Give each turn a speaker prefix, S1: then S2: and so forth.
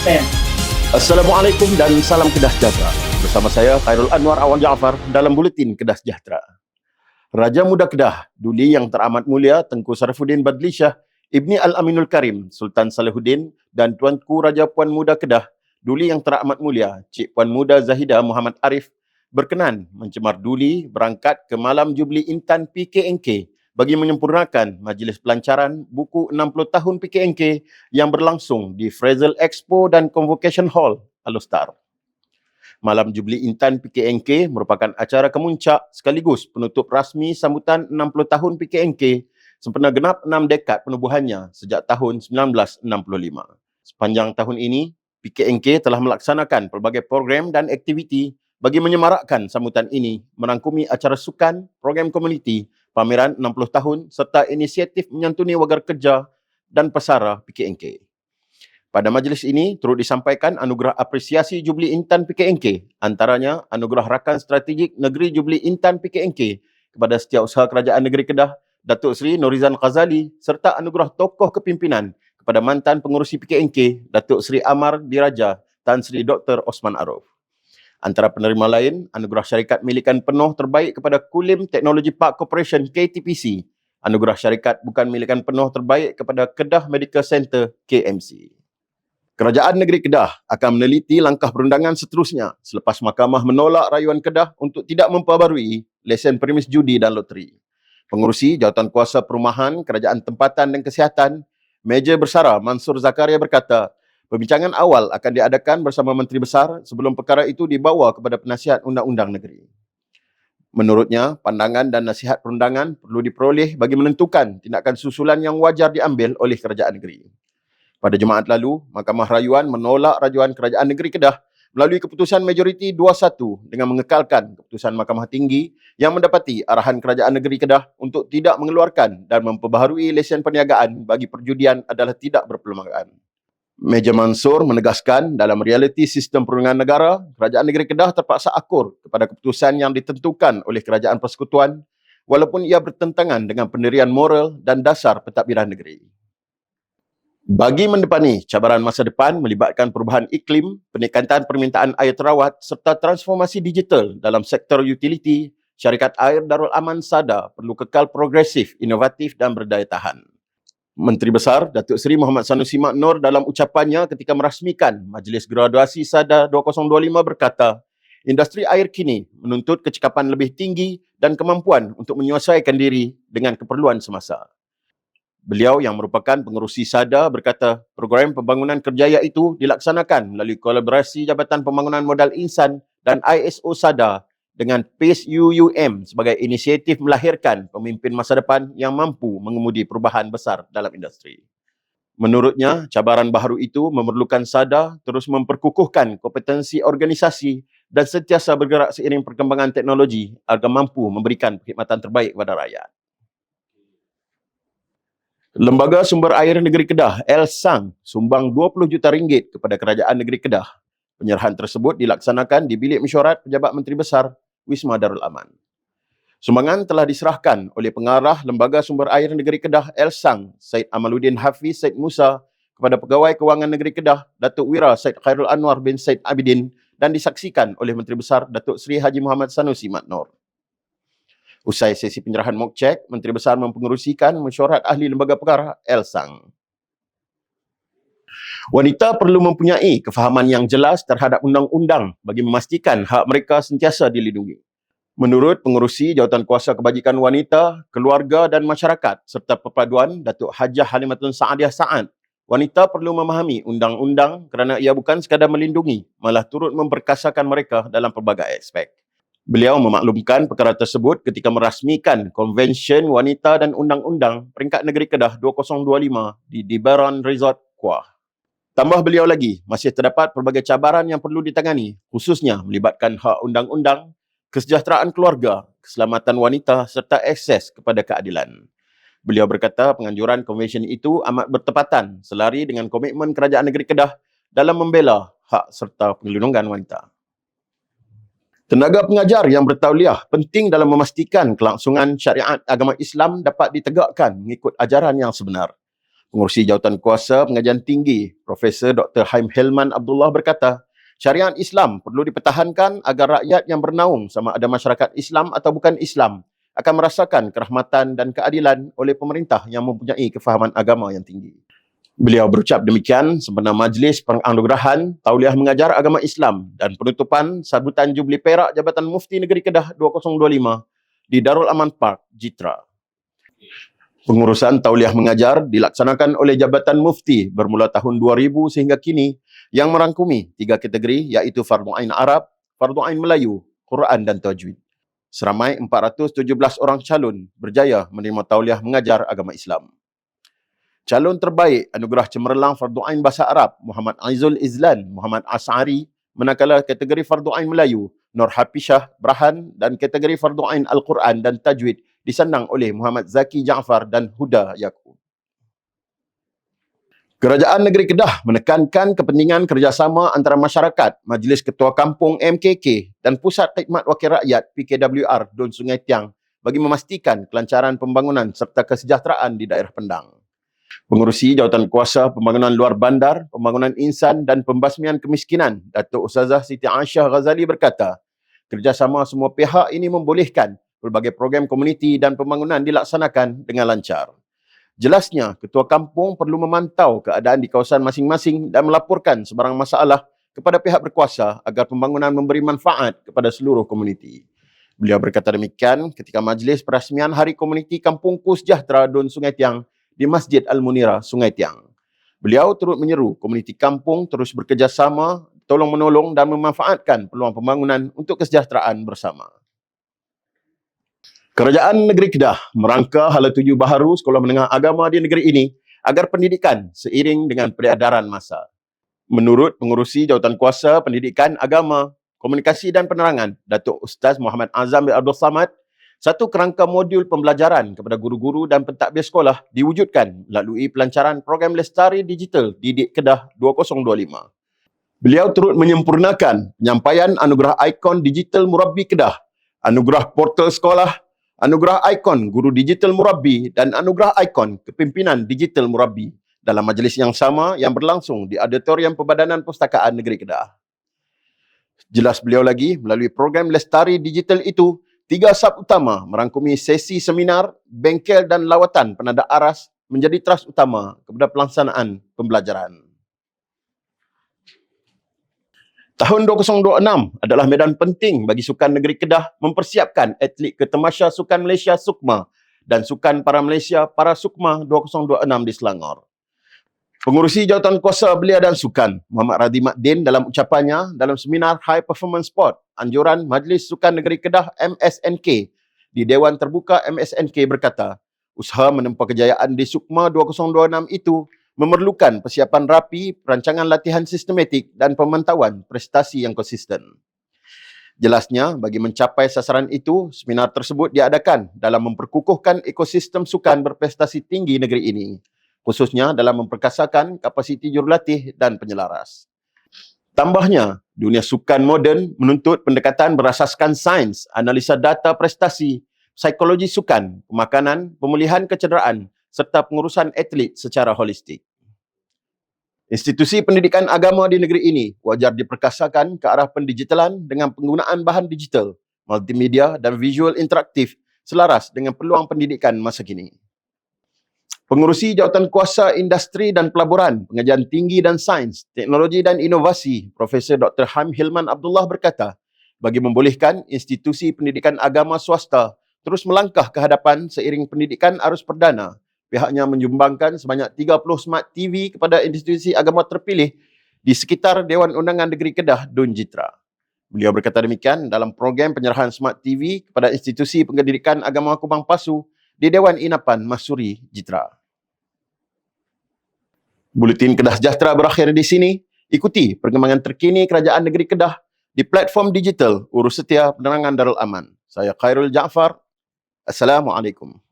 S1: 10.
S2: Assalamualaikum dan salam Kedah Sejahtera. Bersama saya Khairul Anwar Awan Jaafar dalam buletin Kedah Sejahtera. Raja Muda Kedah, Duli Yang Teramat Mulia Tengku Sarafuddin Badli Shah, Ibni Al-Aminul Karim, Sultan Salahuddin dan Tuanku Raja Puan Muda Kedah, Duli Yang Teramat Mulia Cik Puan Muda Zahida Muhammad Arif berkenan mencemar Duli berangkat ke Malam Jubli Intan PKNK bagi menyempurnakan majlis pelancaran buku 60 tahun PKNK yang berlangsung di Frazel Expo dan Convocation Hall, Alostar. Malam Jubli Intan PKNK merupakan acara kemuncak sekaligus penutup rasmi sambutan 60 tahun PKNK sempena genap 6 dekad penubuhannya sejak tahun 1965. Sepanjang tahun ini, PKNK telah melaksanakan pelbagai program dan aktiviti bagi menyemarakkan sambutan ini merangkumi acara sukan, program komuniti, pameran 60 tahun serta inisiatif menyantuni wagar kerja dan pesara PKNK. Pada majlis ini turut disampaikan anugerah apresiasi Jubli Intan PKNK antaranya anugerah rakan strategik Negeri Jubli Intan PKNK kepada Setiausaha Kerajaan Negeri Kedah Datuk Seri Norizan Khazali serta anugerah tokoh kepimpinan kepada mantan pengurusi PKNK Datuk Seri Amar Diraja Tan Sri Dr. Osman Arif. Antara penerima lain, anugerah syarikat milikan penuh terbaik kepada Kulim Technology Park Corporation KTPC. Anugerah syarikat bukan milikan penuh terbaik kepada Kedah Medical Center KMC. Kerajaan Negeri Kedah akan meneliti langkah perundangan seterusnya selepas mahkamah menolak rayuan Kedah untuk tidak memperbarui lesen premis judi dan loteri. Pengurusi Jawatan Kuasa Perumahan, Kerajaan Tempatan dan Kesihatan, Meja Bersara Mansur Zakaria berkata, Pembincangan awal akan diadakan bersama Menteri Besar sebelum perkara itu dibawa kepada penasihat undang-undang negeri. Menurutnya, pandangan dan nasihat perundangan perlu diperoleh bagi menentukan tindakan susulan yang wajar diambil oleh kerajaan negeri. Pada Jumaat lalu, Mahkamah Rayuan menolak rajuan kerajaan negeri Kedah melalui keputusan majoriti 2-1 dengan mengekalkan keputusan Mahkamah Tinggi yang mendapati arahan kerajaan negeri Kedah untuk tidak mengeluarkan dan memperbaharui lesen perniagaan bagi perjudian adalah tidak berpelbagai. Meja Mansur menegaskan dalam realiti sistem perundingan negara, Kerajaan Negeri Kedah terpaksa akur kepada keputusan yang ditentukan oleh Kerajaan Persekutuan walaupun ia bertentangan dengan pendirian moral dan dasar pentadbiran negeri. Bagi mendepani cabaran masa depan melibatkan perubahan iklim, peningkatan permintaan air terawat serta transformasi digital dalam sektor utiliti, syarikat air Darul Aman Sada perlu kekal progresif, inovatif dan berdaya tahan. Menteri Besar Datuk Seri Muhammad Sanusi Mak Nur dalam ucapannya ketika merasmikan Majlis Graduasi SADA 2025 berkata, industri air kini menuntut kecekapan lebih tinggi dan kemampuan untuk menyesuaikan diri dengan keperluan semasa. Beliau yang merupakan pengerusi SADA berkata, program pembangunan kerjaya itu dilaksanakan melalui kolaborasi Jabatan Pembangunan Modal Insan dan ISO SADA dengan PACE UUM sebagai inisiatif melahirkan pemimpin masa depan yang mampu mengemudi perubahan besar dalam industri. Menurutnya, cabaran baharu itu memerlukan SADA terus memperkukuhkan kompetensi organisasi dan sentiasa bergerak seiring perkembangan teknologi agar mampu memberikan perkhidmatan terbaik kepada rakyat. Lembaga Sumber Air Negeri Kedah, El Sang, sumbang 20 juta ringgit kepada Kerajaan Negeri Kedah. Penyerahan tersebut dilaksanakan di Bilik Mesyuarat Pejabat Menteri Besar Wisma Darul Aman. Sumbangan telah diserahkan oleh pengarah Lembaga Sumber Air Negeri Kedah El Sang, Said Amaluddin Hafiz Said Musa kepada Pegawai Kewangan Negeri Kedah, Datuk Wira Said Khairul Anwar bin Said Abidin dan disaksikan oleh Menteri Besar Datuk Seri Haji Muhammad Sanusi Mat Nor. Usai sesi penyerahan mock check, Menteri Besar mempengerusikan mesyuarat ahli lembaga perkara El Sang. Wanita perlu mempunyai kefahaman yang jelas terhadap undang-undang bagi memastikan hak mereka sentiasa dilindungi. Menurut pengurusi Jawatan Kuasa Kebajikan Wanita, Keluarga dan Masyarakat serta Perpaduan Datuk Hajah Halimatun Saadiah Saad, wanita perlu memahami undang-undang kerana ia bukan sekadar melindungi, malah turut memperkasakan mereka dalam pelbagai aspek. Beliau memaklumkan perkara tersebut ketika merasmikan Konvensyen Wanita dan Undang-Undang Peringkat Negeri Kedah 2025 di Dibaran Resort Kuah. Tambah beliau lagi, masih terdapat pelbagai cabaran yang perlu ditangani, khususnya melibatkan hak undang-undang, kesejahteraan keluarga, keselamatan wanita serta akses kepada keadilan. Beliau berkata penganjuran konvensyen itu amat bertepatan selari dengan komitmen Kerajaan Negeri Kedah dalam membela hak serta perlindungan wanita. Tenaga pengajar yang bertauliah penting dalam memastikan kelangsungan syariat agama Islam dapat ditegakkan mengikut ajaran yang sebenar. Pengurusi Jawatan Kuasa Pengajian Tinggi, Profesor Dr. Haim Helman Abdullah berkata, syariat Islam perlu dipertahankan agar rakyat yang bernaung sama ada masyarakat Islam atau bukan Islam akan merasakan kerahmatan dan keadilan oleh pemerintah yang mempunyai kefahaman agama yang tinggi. Beliau berucap demikian sempena majlis penganugerahan Tauliah Mengajar Agama Islam dan penutupan sambutan Jubli Perak Jabatan Mufti Negeri Kedah 2025 di Darul Aman Park, Jitra. Pengurusan tauliah mengajar dilaksanakan oleh Jabatan Mufti bermula tahun 2000 sehingga kini yang merangkumi tiga kategori iaitu Fardu Ain Arab, Fardu Ain Melayu, Quran dan Tajwid. Seramai 417 orang calon berjaya menerima tauliah mengajar agama Islam. Calon terbaik anugerah cemerlang Fardu Ain Bahasa Arab Muhammad Aizul Izlan Muhammad As'ari manakala kategori Fardu Ain Melayu Nur Hafishah Brahan dan kategori Fardu Ain Al-Quran dan Tajwid disandang oleh Muhammad Zaki Jaafar dan Huda Yaakob. Kerajaan Negeri Kedah menekankan kepentingan kerjasama antara masyarakat, Majlis Ketua Kampung MKK dan Pusat Khidmat Wakil Rakyat PKWR Dun Sungai Tiang bagi memastikan kelancaran pembangunan serta kesejahteraan di daerah Pendang. Pengurusi Jawatan Kuasa Pembangunan Luar Bandar, Pembangunan Insan dan Pembasmian Kemiskinan, Datuk Ustazah Siti Aisyah Ghazali berkata, kerjasama semua pihak ini membolehkan Pelbagai program komuniti dan pembangunan dilaksanakan dengan lancar. Jelasnya, ketua kampung perlu memantau keadaan di kawasan masing-masing dan melaporkan sebarang masalah kepada pihak berkuasa agar pembangunan memberi manfaat kepada seluruh komuniti. Beliau berkata demikian ketika majlis perasmian Hari Komuniti Kampung Sejahtera Dun Sungai Tiang di Masjid Al-Munira, Sungai Tiang. Beliau turut menyeru komuniti kampung terus bekerjasama, tolong-menolong dan memanfaatkan peluang pembangunan untuk kesejahteraan bersama. Kerajaan Negeri Kedah merangka hala tuju baharu sekolah menengah agama di negeri ini agar pendidikan seiring dengan peredaran masa. Menurut pengurusi jawatan kuasa pendidikan agama, komunikasi dan penerangan, Datuk Ustaz Muhammad Azam bin Abdul Samad, satu kerangka modul pembelajaran kepada guru-guru dan pentadbir sekolah diwujudkan melalui pelancaran program Lestari Digital Didik Kedah 2025. Beliau turut menyempurnakan penyampaian anugerah ikon digital Murabbi Kedah, anugerah portal sekolah anugerah ikon guru digital murabbi dan anugerah ikon kepimpinan digital murabbi dalam majlis yang sama yang berlangsung di Auditorium Pembadanan Pustakaan Negeri Kedah. Jelas beliau lagi, melalui program Lestari Digital itu, tiga sub utama merangkumi sesi seminar, bengkel dan lawatan penanda aras menjadi teras utama kepada pelaksanaan pembelajaran. Tahun 2026 adalah medan penting bagi Sukan Negeri Kedah mempersiapkan atlet Ketemasya Sukan Malaysia Sukma dan Sukan Para Malaysia Para Sukma 2026 di Selangor. Pengurusi Jawatan Kuasa Belia dan Sukan, Muhammad Radhi Makdin dalam ucapannya dalam seminar High Performance Sport anjuran Majlis Sukan Negeri Kedah MSNK di Dewan Terbuka MSNK berkata, usaha menempuh kejayaan di Sukma 2026 itu memerlukan persiapan rapi, perancangan latihan sistematik dan pemantauan prestasi yang konsisten. Jelasnya, bagi mencapai sasaran itu, seminar tersebut diadakan dalam memperkukuhkan ekosistem sukan berprestasi tinggi negeri ini, khususnya dalam memperkasakan kapasiti jurulatih dan penyelaras. Tambahnya, dunia sukan moden menuntut pendekatan berasaskan sains, analisa data prestasi, psikologi sukan, pemakanan, pemulihan kecederaan serta pengurusan atlet secara holistik. Institusi pendidikan agama di negeri ini wajar diperkasakan ke arah pendigitalan dengan penggunaan bahan digital, multimedia dan visual interaktif selaras dengan peluang pendidikan masa kini. Pengurusi Jawatan Kuasa Industri dan Pelaburan, Pengajian Tinggi dan Sains, Teknologi dan Inovasi, Profesor Dr. Ham Hilman Abdullah berkata, bagi membolehkan institusi pendidikan agama swasta terus melangkah ke hadapan seiring pendidikan arus perdana, pihaknya menyumbangkan sebanyak 30 smart TV kepada institusi agama terpilih di sekitar Dewan Undangan Negeri Kedah Dun Jitra. Beliau berkata demikian dalam program penyerahan smart TV kepada institusi pendidikan agama Kubang Pasu di Dewan Inapan Masuri Jitra. Buletin Kedah Sejahtera berakhir di sini. Ikuti perkembangan terkini Kerajaan Negeri Kedah di platform digital Urus Setia Penerangan Darul Aman. Saya Khairul Jaafar. Assalamualaikum.